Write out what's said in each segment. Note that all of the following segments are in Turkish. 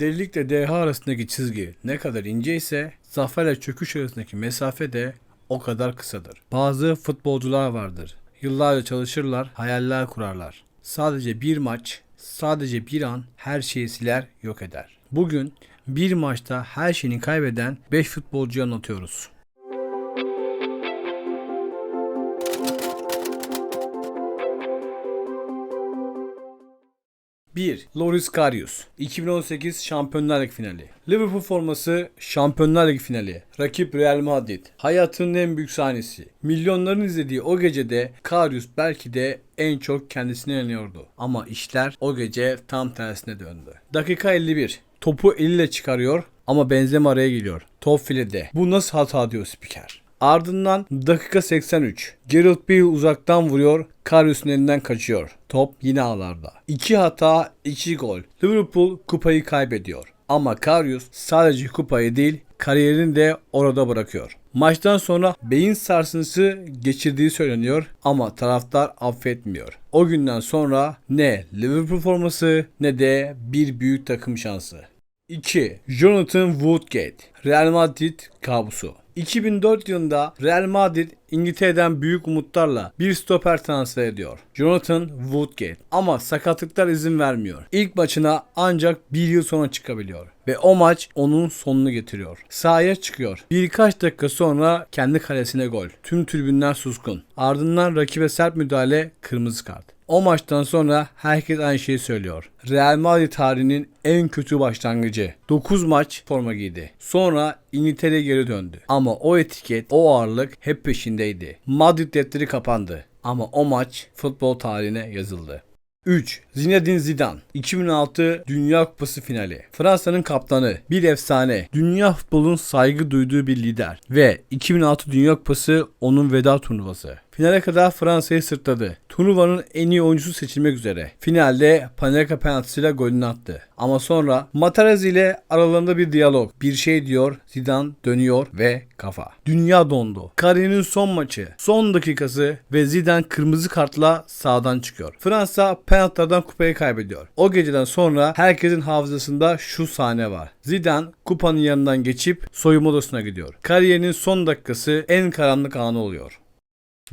Delilikle DH arasındaki çizgi ne kadar ince ise zaferle çöküş arasındaki mesafe de o kadar kısadır. Bazı futbolcular vardır. Yıllarca çalışırlar, hayaller kurarlar. Sadece bir maç, sadece bir an her şeyi siler, yok eder. Bugün bir maçta her şeyini kaybeden 5 futbolcuyu anlatıyoruz. 1. Loris Karius 2018 Şampiyonlar Ligi finali. Liverpool forması Şampiyonlar Ligi finali. Rakip Real Madrid. Hayatının en büyük sahnesi. Milyonların izlediği o gecede Karius belki de en çok kendisine inanıyordu. Ama işler o gece tam tersine döndü. Dakika 51. Topu eliyle çıkarıyor ama Benzema araya geliyor. Top filede. Bu nasıl hata diyor spiker. Ardından dakika 83. Gerald Bale uzaktan vuruyor. Karius'un elinden kaçıyor. Top yine ağlarda. 2 hata 2 gol. Liverpool kupayı kaybediyor. Ama Karius sadece kupayı değil kariyerini de orada bırakıyor. Maçtan sonra beyin sarsıntısı geçirdiği söyleniyor ama taraftar affetmiyor. O günden sonra ne Liverpool forması ne de bir büyük takım şansı. 2. Jonathan Woodgate Real Madrid kabusu 2004 yılında Real Madrid İngiltere'den büyük umutlarla bir stoper transfer ediyor. Jonathan Woodgate. Ama sakatlıklar izin vermiyor. İlk maçına ancak bir yıl sonra çıkabiliyor. Ve o maç onun sonunu getiriyor. Sahaya çıkıyor. Birkaç dakika sonra kendi kalesine gol. Tüm tribünler suskun. Ardından rakibe sert müdahale kırmızı kart. O maçtan sonra herkes aynı şeyi söylüyor. Real Madrid tarihinin en kötü başlangıcı. 9 maç forma giydi. Sonra İngiltere'ye geri döndü. Ama o etiket, o ağırlık hep peşindeydi. Madrid defteri kapandı. Ama o maç futbol tarihine yazıldı. 3. Zinedine Zidane 2006 Dünya Kupası finali. Fransa'nın kaptanı, bir efsane, dünya futbolun saygı duyduğu bir lider ve 2006 Dünya Kupası onun veda turnuvası. Finale kadar Fransa'yı sırtladı. Turnuvanın en iyi oyuncusu seçilmek üzere. Finalde Panenka penaltısıyla golünü attı. Ama sonra Materazzi ile aralarında bir diyalog. Bir şey diyor, Zidane dönüyor ve kafa. Dünya dondu. Kariyerinin son maçı, son dakikası ve Zidane kırmızı kartla sağdan çıkıyor. Fransa penaltılardan kupayı kaybediyor. O geceden sonra herkesin hafızasında şu sahne var. Zidane kupanın yanından geçip soyunma odasına gidiyor. Kariyerinin son dakikası en karanlık anı oluyor.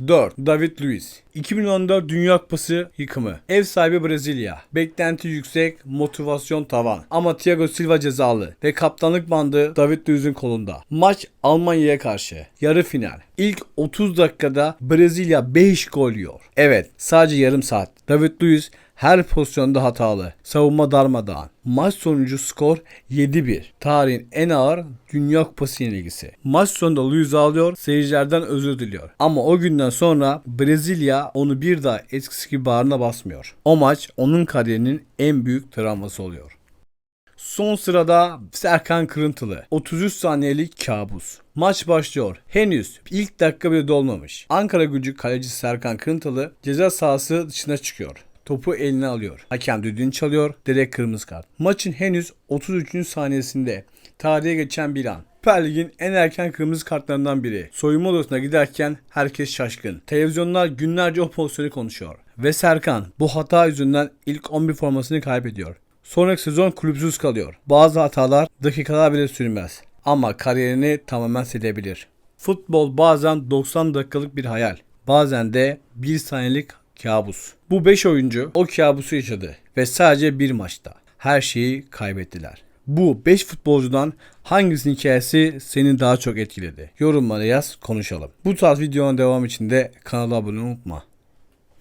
4. David Luiz 2014 Dünya Kupası yıkımı. Ev sahibi Brezilya. Beklenti yüksek, motivasyon tavan. Ama Thiago Silva cezalı ve kaptanlık bandı David Luiz'in kolunda. Maç Almanya'ya karşı. Yarı final. İlk 30 dakikada Brezilya 5 gol yiyor. Evet, sadece yarım saat. David Luiz her pozisyonda hatalı. Savunma darmadağın. Maç sonucu skor 7-1. Tarihin en ağır Dünya Kupası yenilgisi. Maç sonunda Luiz ağlıyor, seyircilerden özür diliyor. Ama o günden sonra Brezilya onu bir daha eskisi gibi bağrına basmıyor. O maç onun kariyerinin en büyük travması oluyor. Son sırada Serkan Kırıntılı. 33 saniyelik kabus. Maç başlıyor. Henüz ilk dakika bile dolmamış. Ankara gücü kalecisi Serkan Kırıntılı ceza sahası dışına çıkıyor. Topu eline alıyor. Hakem düdüğünü çalıyor. Direkt kırmızı kart. Maçın henüz 33. saniyesinde tarihe geçen bir an. Süper Lig'in en erken kırmızı kartlarından biri. Soyunma odasına giderken herkes şaşkın. Televizyonlar günlerce o pozisyonu konuşuyor. Ve Serkan bu hata yüzünden ilk 11 formasını kaybediyor. Sonraki sezon kulüpsüz kalıyor. Bazı hatalar dakikalar bile sürmez. Ama kariyerini tamamen silebilir. Futbol bazen 90 dakikalık bir hayal. Bazen de 1 saniyelik kabus. Bu 5 oyuncu o kabusu yaşadı ve sadece bir maçta her şeyi kaybettiler. Bu 5 futbolcudan hangisinin hikayesi seni daha çok etkiledi? Yorumlara yaz konuşalım. Bu tarz videonun devamı için de kanala abone unutma.